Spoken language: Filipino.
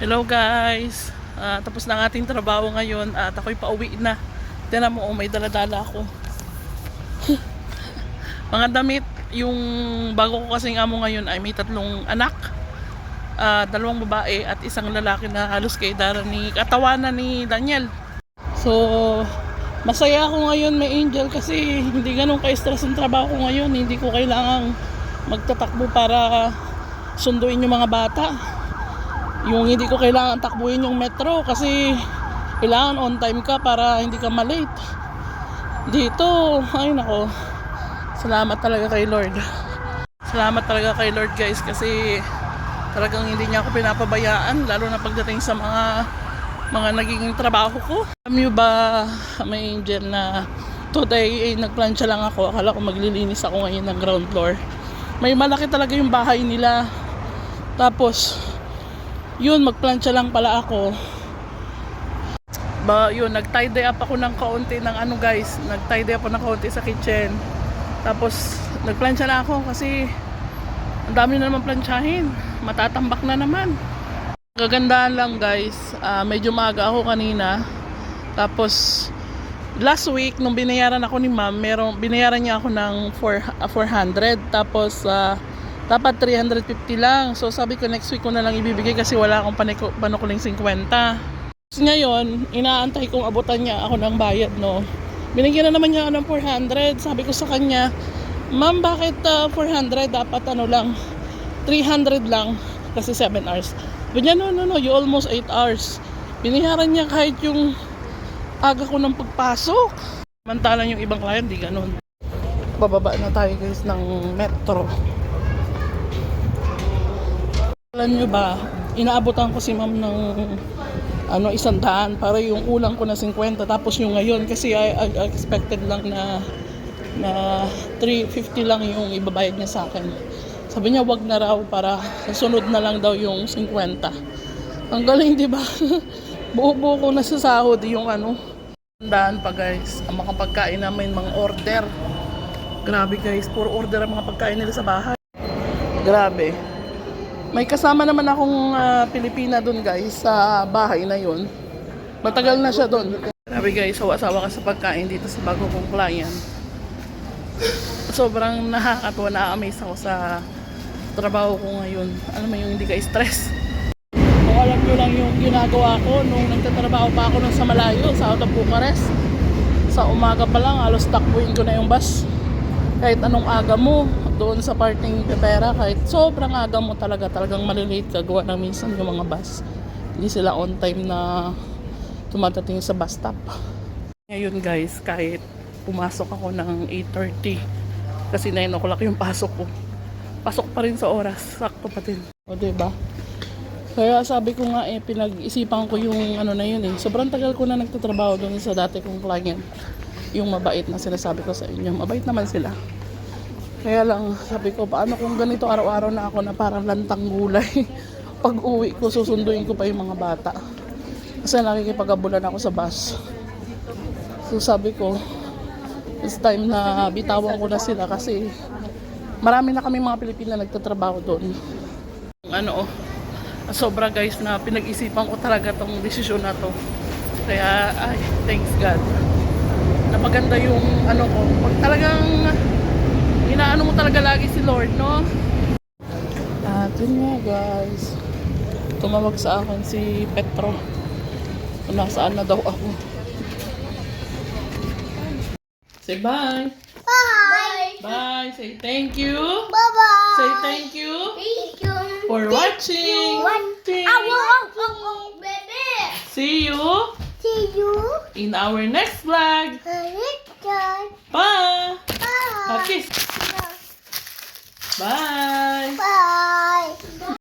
Hello guys! Ah, tapos na ang ating trabaho ngayon at ako'y pauwi na. Tinan mo, oh, may daladala ako. Mga damit, yung bago ko kasing amo ngayon ay may tatlong anak. Ah, dalawang babae at isang lalaki na halos kay Dara ni katawanan ni Daniel. So, masaya ako ngayon may angel kasi hindi ganun ka-stress ang trabaho ko ngayon. Hindi ko kailangang magtatakbo para sunduin yung mga bata yung hindi ko kailangan takbuhin yung metro kasi kailangan on time ka para hindi ka malate. Dito ay nako. Salamat talaga kay Lord. Salamat talaga kay Lord guys kasi talagang hindi niya ako pinapabayaan lalo na pagdating sa mga mga naging trabaho ko. Alam niyo ba may angel na today eh, nagplansya lang ako. Akala ko maglilinis ako ngayon ng ground floor. May malaki talaga yung bahay nila. Tapos yun magplansya lang pala ako. Ba yun nag-tie dye up ako ng kaunti ng ano guys. Nag-tie dye up ako ng kaunti sa kitchen. Tapos nagplansya na ako kasi ang dami na naman plansyahin. Matatambak na naman. Kagandahan lang guys. Ah, medyo maaga ako kanina. Tapos last week nung binayaran ako ni ma'am merong binayaran niya ako ng 4, ah, 400 tapos ah, dapat 350 lang. So sabi ko next week ko na lang ibibigay kasi wala akong paniko- panukuling 50. Tapos ngayon, inaantay kong abutan niya ako ng bayad, no. Binigyan na naman niya ako ng 400. Sabi ko sa kanya, Ma'am, bakit ah, 400? Dapat ano lang, 300 lang. Kasi 7 hours. Sabi niya, no, no, no, you almost 8 hours. Biniharan niya kahit yung aga ko ng pagpasok. Samantalang yung ibang client, di ganun. Bababa na tayo guys ng metro. Alam nyo ba, inaabotan ko si ma'am ng ano, isang daan para yung ulang ko na 50 tapos yung ngayon kasi I, I expected lang na na 350 lang yung ibabayad niya sa akin. Sabi niya wag na raw para sa sunod na lang daw yung 50. Ang galing, di ba? Buo-buo ko na sa sahod yung ano. Tandaan pa guys, ang mga pagkain namin, mga order. Grabe guys, puro order ang mga pagkain nila sa bahay. Grabe. May kasama naman akong ah, Pilipina doon guys sa bahay na yun. Matagal na siya doon. Sabi guys, sawa-sawa ka sa pagkain dito sa bago kong client. Sobrang nakakatuwa na amaze ako sa trabaho ko ngayon. Alam mo yung hindi ka stress. Kung alam nyo lang yung ginagawa ko nung nagtatrabaho pa ako nung sa malayo, sa out of Bucharest. Sa umaga pa lang, halos takbuhin ko na yung bus. Kahit anong aga mo, doon sa parting pepera, kahit sobrang aga mo talaga, talagang malilate ka, gawa ng minsan yung mga bus. Hindi sila on time na tumatating sa bus stop. Ngayon guys, kahit pumasok ako ng 8.30, kasi 9 o'clock yung pasok ko. Pasok pa rin sa oras, sakto pa din. O diba? Kaya sabi ko nga eh, pinag-isipan ko yung ano na yun eh. Sobrang tagal ko na nagtatrabaho doon sa dati kong client. Yung mabait na sinasabi ko sa inyo. Mabait naman sila. Kaya lang sabi ko, paano kung ganito araw-araw na ako na parang lantang gulay. Pag uwi ko, susunduin ko pa yung mga bata. Kasi nakikipag-abulan ako sa bus. So sabi ko, it's time na bitawan ko na sila kasi marami na kami mga Pilipina nagtatrabaho doon. Ano, sobra guys na pinag-isipan ko talaga tong desisyon na to. Kaya, ay, thanks God. Napaganda yung ano ko. Pag talagang inaano mo talaga lagi si Lord, no? At yun nga guys. Tumawag sa akin si Petro. Kung nasaan na daw ako. Say bye. Bye. Bye. Say thank you. Bye-bye. Say thank you Thank you. for watching. Watching. I want oh, baby. See you See you in our next vlog. next time. Bye. Bye. Kiss. Bye. Bye.